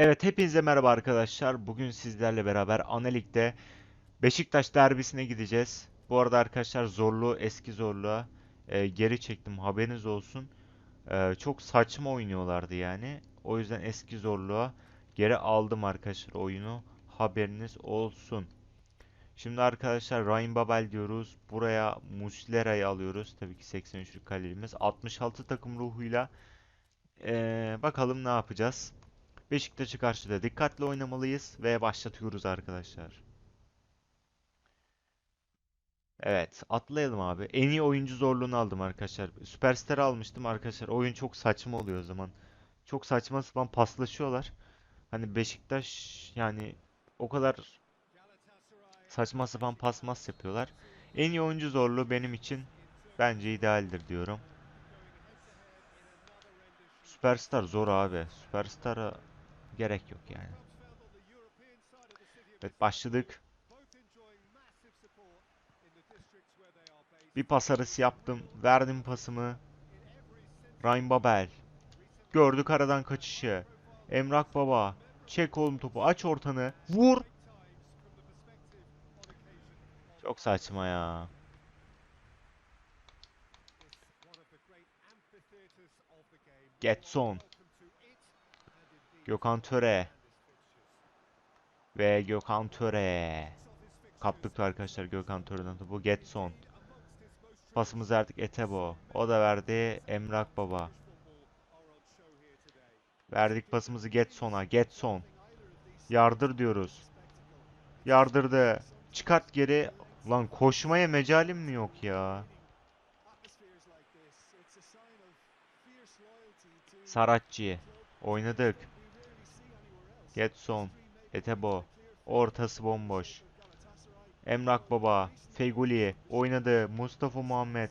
Evet, hepinize merhaba arkadaşlar. Bugün sizlerle beraber Ana Lig'de Beşiktaş derbisine gideceğiz. Bu arada arkadaşlar zorluğu eski zorluğa e, geri çektim. Haberiniz olsun. E, çok saçma oynuyorlardı yani. O yüzden eski zorluğa geri aldım arkadaşlar oyunu. Haberiniz olsun. Şimdi arkadaşlar Ryan Babel diyoruz. Buraya Muslera'yı alıyoruz. Tabii ki 83'lük kalemiz. 66 takım ruhuyla. E, bakalım ne yapacağız. Beşiktaş'ı karşı da dikkatli oynamalıyız ve başlatıyoruz arkadaşlar. Evet, atlayalım abi. En iyi oyuncu zorluğunu aldım arkadaşlar. Süperstar almıştım arkadaşlar. Oyun çok saçma oluyor o zaman. Çok saçma sapan paslaşıyorlar. Hani Beşiktaş yani o kadar saçma sapan pasmas yapıyorlar. En iyi oyuncu zorluğu benim için bence idealdir diyorum. Süperstar zor abi. Süperstar'a gerek yok yani. Evet başladık. Bir pas arası yaptım. Verdim pasımı. Ryan Babel. Gördük aradan kaçışı. Emrak Baba. Çek oğlum topu. Aç ortanı. Vur. Çok saçma ya. Getson. Gökhan Töre. Ve Gökhan Töre. Kaptık arkadaşlar Gökhan Töre'den topu. Getson. Pasımız verdik Etebo. O da verdi Emrak Baba. Verdik pasımızı Getson'a. Getson. Yardır diyoruz. Yardırdı. Çıkart geri. Lan koşmaya mecalim mi yok ya? Saratçı. Oynadık. Getson. Etebo. Ortası bomboş. Emrak Baba. Feguli. Oynadı. Mustafa Muhammed.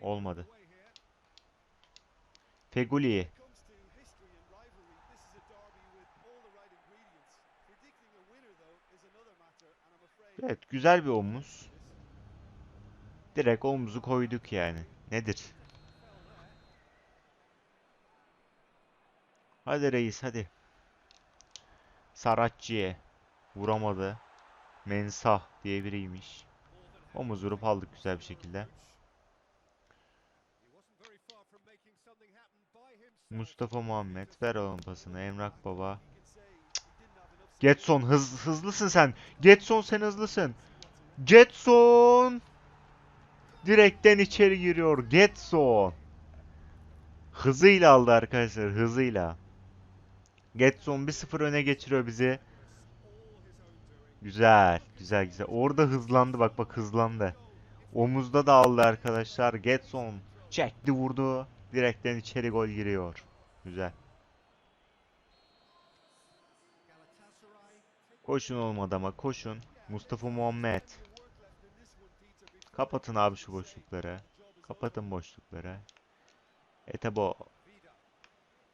Olmadı. Feguli. Evet güzel bir omuz. Direkt omuzu koyduk yani. Nedir? Hadi reis hadi. Saratçı'ya vuramadı. Mensah diye biriymiş. Omuz vurup aldık güzel bir şekilde. Mustafa Muhammed ver oğlum pasını. Emrak Baba. Getson hız, hızlısın sen. Getson sen hızlısın. Getson. Direkten içeri giriyor. Getson. Hızıyla aldı arkadaşlar. Hızıyla. Getson 1-0 öne geçiriyor bizi. Güzel. Güzel güzel. Orada hızlandı. Bak bak hızlandı. Omuzda da aldı arkadaşlar. Getson çekti vurdu. Direkten içeri gol giriyor. Güzel. Koşun olmadı ama koşun. Mustafa Muhammed. Kapatın abi şu boşlukları. Kapatın boşlukları. Etebo.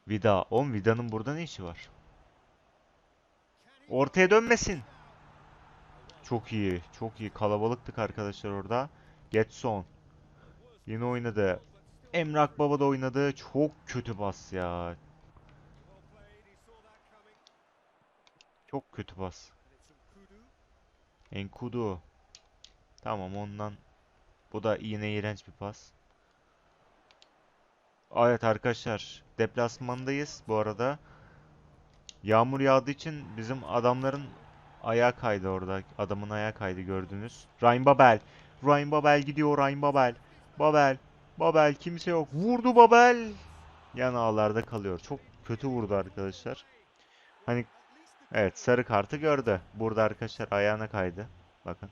Vida. Oğlum Vida'nın burada ne işi var? Ortaya dönmesin. Çok iyi. Çok iyi. Kalabalıktık arkadaşlar orada. Getson. Yine oynadı. Emrak Baba da oynadı. Çok kötü bas ya. Çok kötü bas. Enkudu. Tamam ondan. Bu da yine iğrenç bir pas. Evet arkadaşlar. Deplasmandayız bu arada. Yağmur yağdığı için bizim adamların ayağı kaydı orada. Adamın ayağı kaydı gördünüz. Ryan Babel. Ryan Babel gidiyor. Ryan Babel. Babel. Babel kimse yok. Vurdu Babel. Yan ağlarda kalıyor. Çok kötü vurdu arkadaşlar. Hani evet sarı kartı gördü. Burada arkadaşlar ayağına kaydı. Bakın.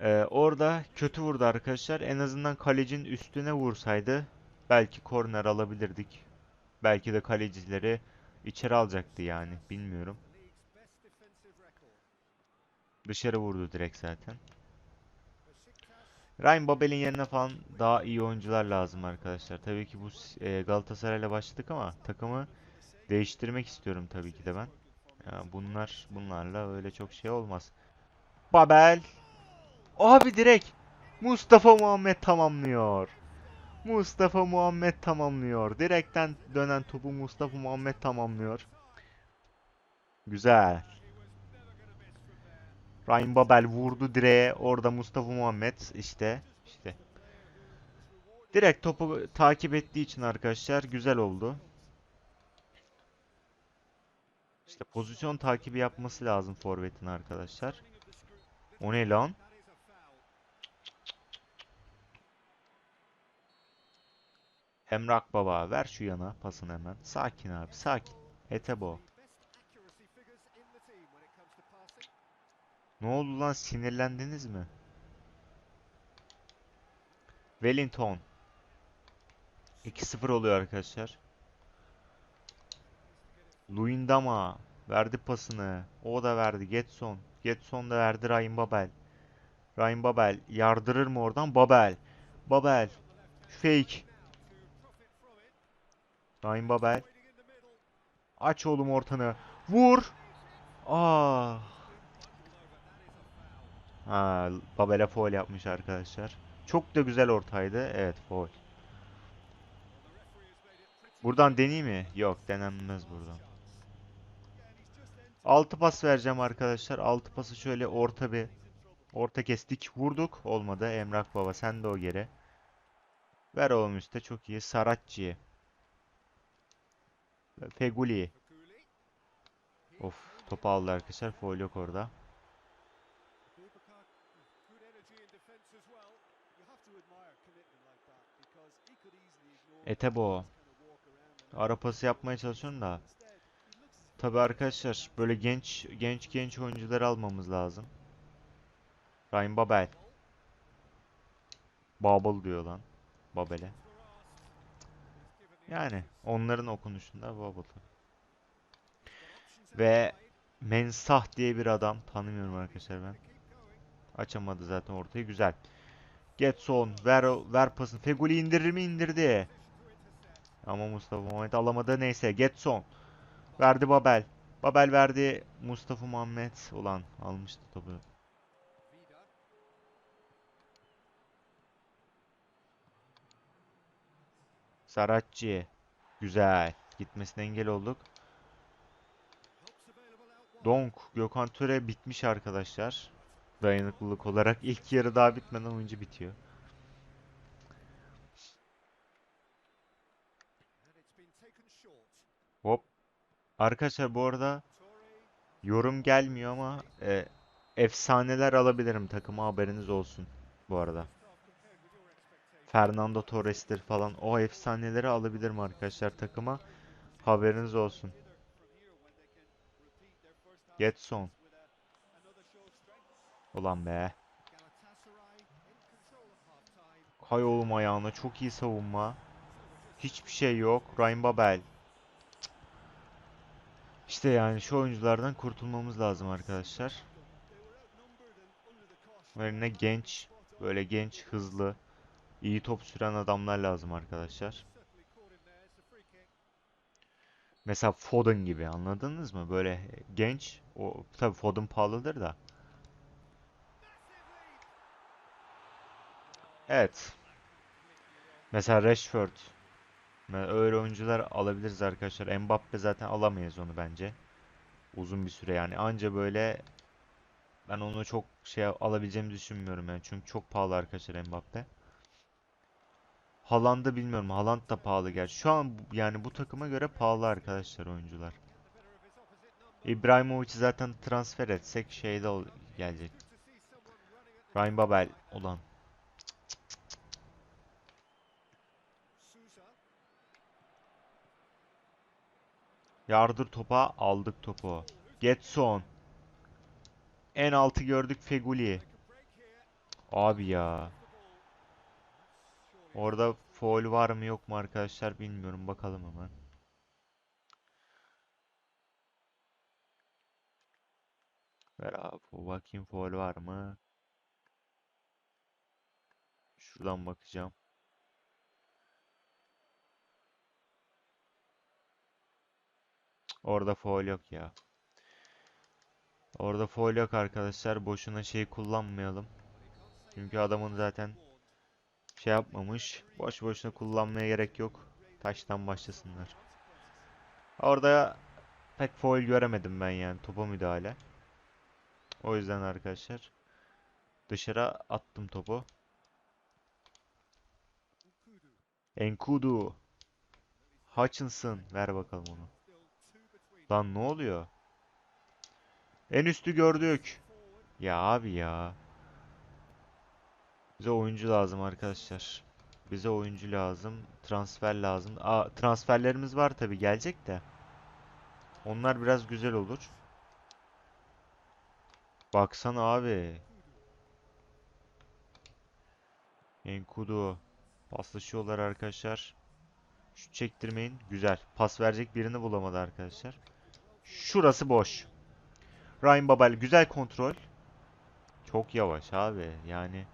Ee, orada kötü vurdu arkadaşlar. En azından kalecinin üstüne vursaydı belki korner alabilirdik. Belki de kalecileri içeri alacaktı yani. Bilmiyorum. Dışarı vurdu direkt zaten. Ryan Babel'in yerine falan daha iyi oyuncular lazım arkadaşlar. Tabii ki bu e, Galatasaray'la başladık ama takımı değiştirmek istiyorum tabii ki de ben. Ya bunlar bunlarla öyle çok şey olmaz. Babel. Abi direkt Mustafa Muhammed tamamlıyor. Mustafa Muhammed tamamlıyor. Direkten dönen topu Mustafa Muhammed tamamlıyor. Güzel. Ryan Babel vurdu direğe. Orada Mustafa Muhammed işte işte. Direkt topu takip ettiği için arkadaşlar güzel oldu. İşte pozisyon takibi yapması lazım forvetin arkadaşlar. O ne lan? Emrak Baba ver şu yana pasını hemen. Sakin abi sakin. Etebo. Ne oldu lan sinirlendiniz mi? Wellington. 2-0 oluyor arkadaşlar. Luyendama verdi pasını. O da verdi. Getson. Getson da verdi Ryan Babel. Ryan Babel yardırır mı oradan? Babel. Babel. Fake. Ryan Babel. Aç oğlum ortanı. Vur. Ah. Ha, Babel'e foul yapmış arkadaşlar. Çok da güzel ortaydı. Evet foul. Buradan deneyeyim mi? Yok denenmez buradan. 6 pas vereceğim arkadaşlar. 6 pası şöyle orta bir orta kestik. Vurduk. Olmadı. Emrak Baba sen de o geri. Ver oğlum üstte. Çok iyi. Saratçı. Feguli. Of. Topu aldı arkadaşlar. Foul yok orada. Etebo. Ara pası yapmaya çalışıyorum da. Tabi arkadaşlar böyle genç genç genç oyuncuları almamız lazım. Ryan Babel. Babel diyor lan. Babel'e. Yani onların okunuşunda Babel. Ve Mensah diye bir adam. Tanımıyorum arkadaşlar ben. Açamadı zaten ortayı. Güzel. Getson. Ver, ver pasını. Feguli indirir mi? İndirdi. Ama Mustafa Muhammed alamadı. Neyse. Getson. Verdi Babel. Babel verdi. Mustafa Muhammed. Ulan almıştı topu. Saratçı. Güzel. Gitmesine engel olduk. Donk. Gökhan Töre bitmiş arkadaşlar. Dayanıklılık olarak ilk yarı daha bitmeden oyuncu bitiyor. Hop. Arkadaşlar bu arada yorum gelmiyor ama e, efsaneler alabilirim takıma haberiniz olsun bu arada. Fernando Torres'tir falan o efsaneleri alabilirim arkadaşlar takıma haberiniz olsun. Getson. Ulan be. Hay oğlum ayağına çok iyi savunma. Hiçbir şey yok. Ryan Babel. İşte yani şu oyunculardan kurtulmamız lazım arkadaşlar. Yerine genç, böyle genç, hızlı, iyi top süren adamlar lazım arkadaşlar. Mesela Foden gibi anladınız mı? Böyle genç, o tabii Foden pahalıdır da. Evet. Mesela Rashford. Öyle oyuncular alabiliriz arkadaşlar. Mbappe zaten alamayız onu bence. Uzun bir süre yani. Anca böyle ben onu çok şey alabileceğimi düşünmüyorum yani. Çünkü çok pahalı arkadaşlar Mbappe. Haaland'ı bilmiyorum. Haaland da pahalı gerçi. Şu an yani bu takıma göre pahalı arkadaşlar oyuncular. İbrahimovic'i zaten transfer etsek şeyde gelecek. Ryan Babel olan. Yardır topa aldık topu. Getson. En altı gördük Feguli. Abi ya. Orada foul var mı yok mu arkadaşlar bilmiyorum. Bakalım hemen. Ver abi bakayım foul var mı? Şuradan bakacağım. Orada foul yok ya. Orada foul yok arkadaşlar. Boşuna şey kullanmayalım. Çünkü adamın zaten şey yapmamış. Boş boşuna kullanmaya gerek yok. Taştan başlasınlar. Orada pek foul göremedim ben yani topa müdahale. O yüzden arkadaşlar dışarı attım topu. Enkudu. Hutchinson. Ver bakalım onu. Lan ne oluyor? En üstü gördük. Ya abi ya. Bize oyuncu lazım arkadaşlar. Bize oyuncu lazım. Transfer lazım. Aa, transferlerimiz var tabi gelecek de. Onlar biraz güzel olur. Baksana abi. Enkudu. Paslaşıyorlar arkadaşlar. Şu çektirmeyin. Güzel. Pas verecek birini bulamadı arkadaşlar. Şurası boş. Ryan Babel güzel kontrol. Çok yavaş abi. Yani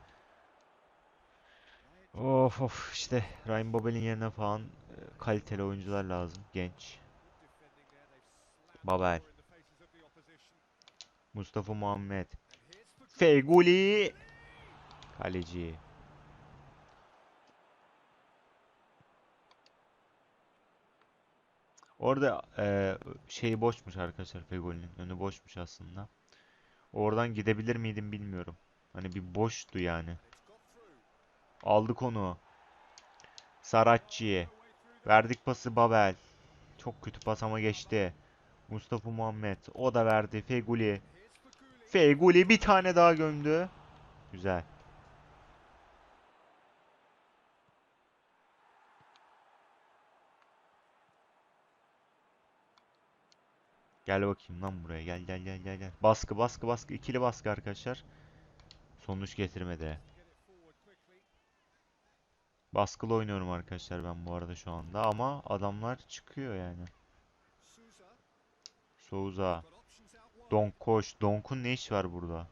Of of işte Ryan Babel'in yerine falan e, kaliteli oyuncular lazım. Genç. Babel. Mustafa Muhammed. Feguli. Kaleci. Orada e, şey boşmuş arkadaşlar Fegoli'nin. Önü boşmuş aslında. Oradan gidebilir miydim bilmiyorum. Hani bir boştu yani. Aldık onu. Saracchi. Verdik pası Babel. Çok kötü pas ama geçti. Mustafa Muhammed. O da verdi. Feguli. Feguli bir tane daha gömdü. Güzel. Gel bakayım lan buraya. Gel gel gel gel gel. Baskı baskı baskı. ikili baskı arkadaşlar. Sonuç getirmedi. Baskılı oynuyorum arkadaşlar ben bu arada şu anda ama adamlar çıkıyor yani. Souza. Donk koş. Donk'un ne işi var burada?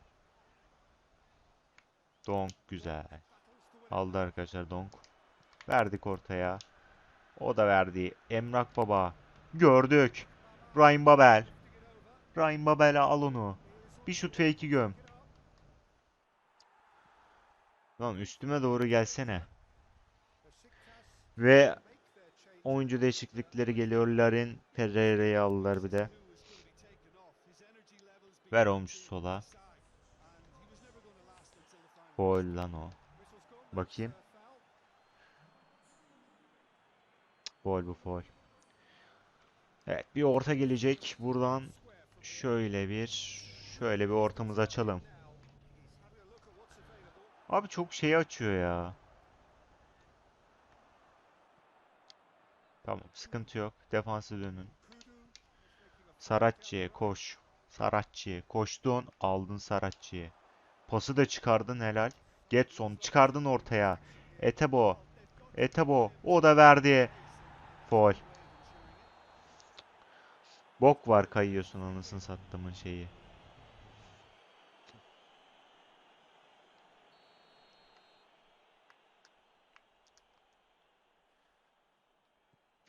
Donk güzel. Aldı arkadaşlar Donk. Verdik ortaya. O da verdi. Emrak Baba. Gördük. Ryan Babel. Ryan Babel'e al onu. Bir şut iki göm. Lan üstüme doğru gelsene. Ve oyuncu değişiklikleri geliyor. Larin Pereira'yı aldılar bir de. Ver olmuş sola. Foul lan o. Bakayım. Foul bu foul. Evet bir orta gelecek. Buradan şöyle bir şöyle bir ortamızı açalım. Abi çok şey açıyor ya. Tamam sıkıntı yok. Defansa dönün. Saracchi'ye koş. Saracchi'ye koştun aldın Saracchi'ye. Pası da çıkardın helal. Getson çıkardın ortaya. Etebo. Etebo o da verdi. Foul. Bok var kayıyorsun anasını sattımın şeyi.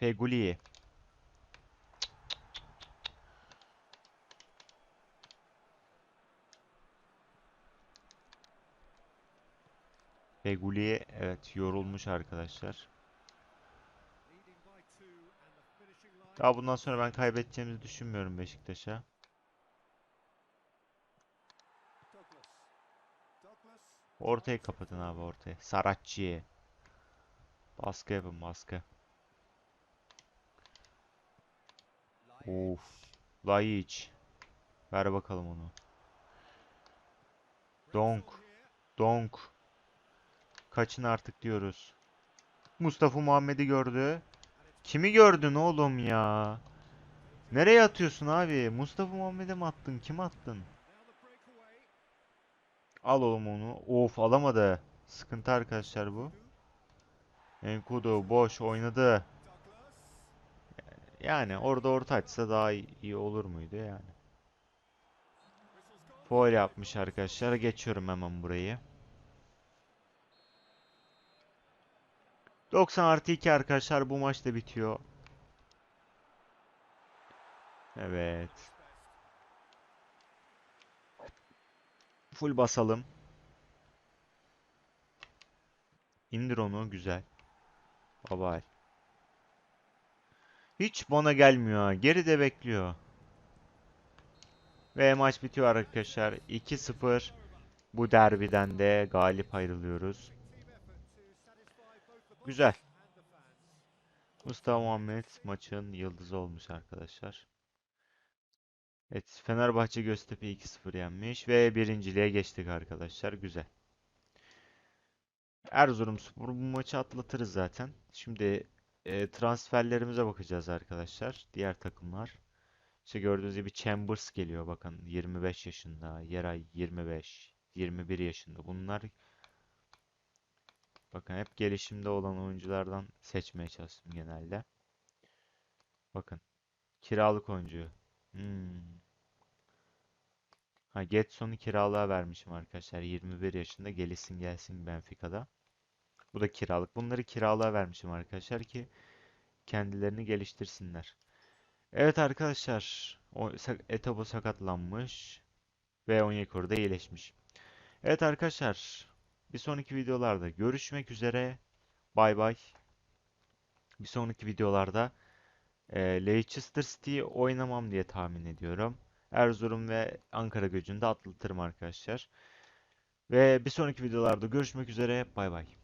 Feguli. Feguli evet yorulmuş arkadaşlar. Daha bundan sonra ben kaybedeceğimizi düşünmüyorum Beşiktaş'a. Ortayı kapatın abi ortaya. Saracchi'ye. Baskı yapın baskı. Of. Laiç. Ver bakalım onu. Donk. Donk. Kaçın artık diyoruz. Mustafa Muhammed'i gördü. Kimi gördün oğlum ya? Nereye atıyorsun abi? Mustafa Muhammed'e mi attın? Kim attın? Al oğlum onu. Of alamadı. Sıkıntı arkadaşlar bu. Enkudu boş oynadı. Yani orada orta açsa daha iyi olur muydu yani. Foul yapmış arkadaşlar. Geçiyorum hemen burayı. 90 artı 2 arkadaşlar bu maç da bitiyor. Evet. Full basalım. İndir onu güzel. Babal. Hiç bana gelmiyor. Geride bekliyor. Ve maç bitiyor arkadaşlar. 2-0. Bu derbiden de galip ayrılıyoruz. Güzel. Mustafa Muhammed maçın yıldızı olmuş arkadaşlar. Evet, Fenerbahçe Göztepe 2-0 yenmiş ve birinciliğe geçtik arkadaşlar. Güzel. Erzurumspor bu maçı atlatırız zaten. Şimdi e, transferlerimize bakacağız arkadaşlar. Diğer takımlar. İşte gördüğünüz gibi Chambers geliyor bakın 25 yaşında, Yeray 25, 21 yaşında. Bunlar bakın hep gelişimde olan oyunculardan seçmeye çalıştım genelde. Bakın kiralık oyuncu. Hmm. Ha Getson'u kiralığa vermişim arkadaşlar. 21 yaşında gelsin gelsin Benfica'da. Bu da kiralık. Bunları kiralığa vermişim arkadaşlar ki kendilerini geliştirsinler. Evet arkadaşlar. O, sak- Etabo sakatlanmış. Ve Onyekuru da iyileşmiş. Evet arkadaşlar. Bir sonraki videolarda görüşmek üzere. Bay bay. Bir sonraki videolarda e, Leicester City oynamam diye tahmin ediyorum. Erzurum ve Ankara gücünü de atlatırım arkadaşlar. Ve bir sonraki videolarda görüşmek üzere. Bay bay.